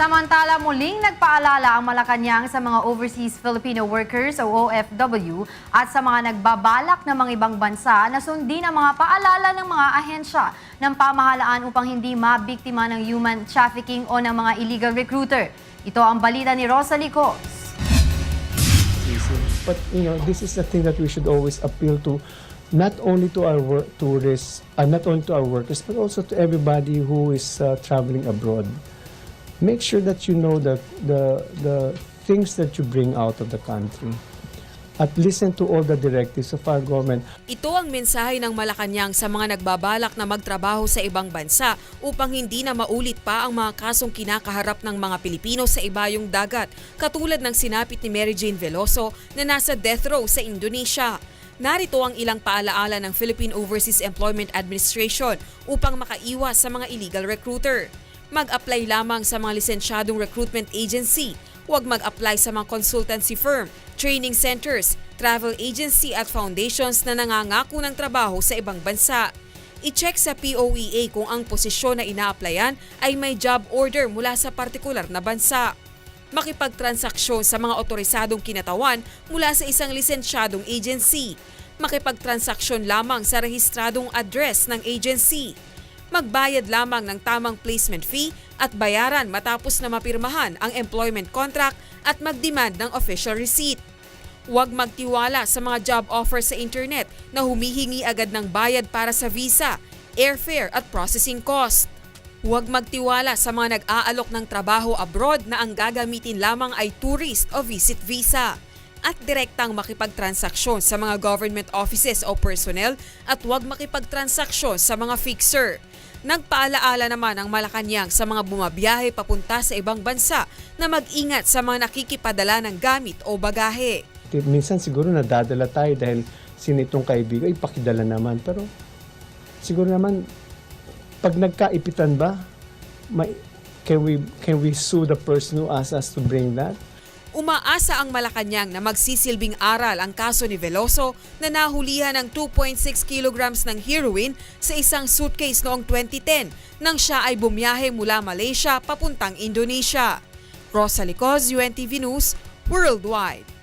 Samantala, muling nagpaalala ang Malacanang sa mga overseas Filipino workers o OFW at sa mga nagbabalak ng mga ibang bansa na sundin ang mga paalala ng mga ahensya ng pamahalaan upang hindi mabiktima ng human trafficking o ng mga illegal recruiter. Ito ang balita ni Rosalie Cos. But you know, this is the thing that we should always appeal to, not only to our work tourists, uh, not only to our workers, but also to everybody who is uh, traveling abroad. Make sure that you know that the the things that you bring out of the country. At listen to all the directives of our government. Ito ang mensahe ng Malacanang sa mga nagbabalak na magtrabaho sa ibang bansa upang hindi na maulit pa ang mga kasong kinakaharap ng mga Pilipino sa ibayong dagat, katulad ng sinapit ni Mary Jane Veloso na nasa death row sa Indonesia. Narito ang ilang paalaala ng Philippine Overseas Employment Administration upang makaiwas sa mga illegal recruiter. Mag-apply lamang sa mga lisensyadong recruitment agency. Huwag mag-apply sa mga consultancy firm, training centers, travel agency at foundations na nangangako ng trabaho sa ibang bansa. I-check sa POEA kung ang posisyon na ina-applyan ay may job order mula sa partikular na bansa. Makipagtransaksyon sa mga otorisadong kinatawan mula sa isang lisensyadong agency. Makipagtransaksyon lamang sa rehistradong address ng agency magbayad lamang ng tamang placement fee at bayaran matapos na mapirmahan ang employment contract at mag-demand ng official receipt. Huwag magtiwala sa mga job offer sa internet na humihingi agad ng bayad para sa visa, airfare at processing cost. Huwag magtiwala sa mga nag-aalok ng trabaho abroad na ang gagamitin lamang ay tourist o visit visa at direktang makipagtransaksyon sa mga government offices o personnel at huwag makipagtransaksyon sa mga fixer. Nagpaalaala naman ang Malacanang sa mga bumabiyahe papunta sa ibang bansa na mag-ingat sa mga nakikipadala ng gamit o bagahe. Minsan siguro nadadala tayo dahil sino itong kaibigan, ay pakidala naman. Pero siguro naman, pag nagkaipitan ba, may, can we can we sue the person who asked us to bring that? Umaasa ang Malacanang na magsisilbing aral ang kaso ni Veloso na nahulihan ng 2.6 kilograms ng heroin sa isang suitcase noong 2010 nang siya ay bumiyahe mula Malaysia papuntang Indonesia. Rosa Licoz, UNTV News, Worldwide.